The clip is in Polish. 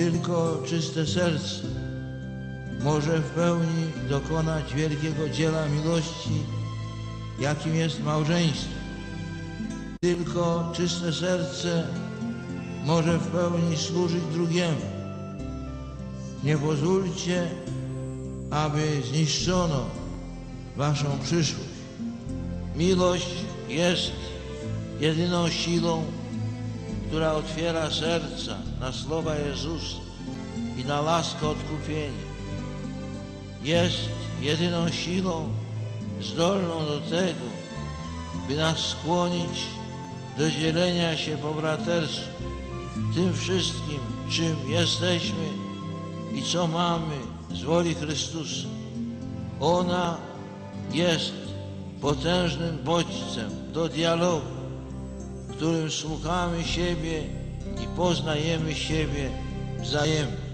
Tylko czyste serce może w pełni dokonać wielkiego dzieła miłości, jakim jest małżeństwo. Tylko czyste serce może w pełni służyć drugiemu. Nie pozwólcie, aby zniszczono waszą przyszłość. Miłość jest jedyną siłą, która otwiera serca na słowa Jezusa i na laskę odkupienia. Jest jedyną siłą zdolną do tego, by nas skłonić do dzielenia się po braterstwu tym wszystkim, czym jesteśmy i co mamy z woli Chrystusa. Ona jest potężnym bodźcem do dialogu, którym słuchamy siebie i poznajemy siebie wzajemnie.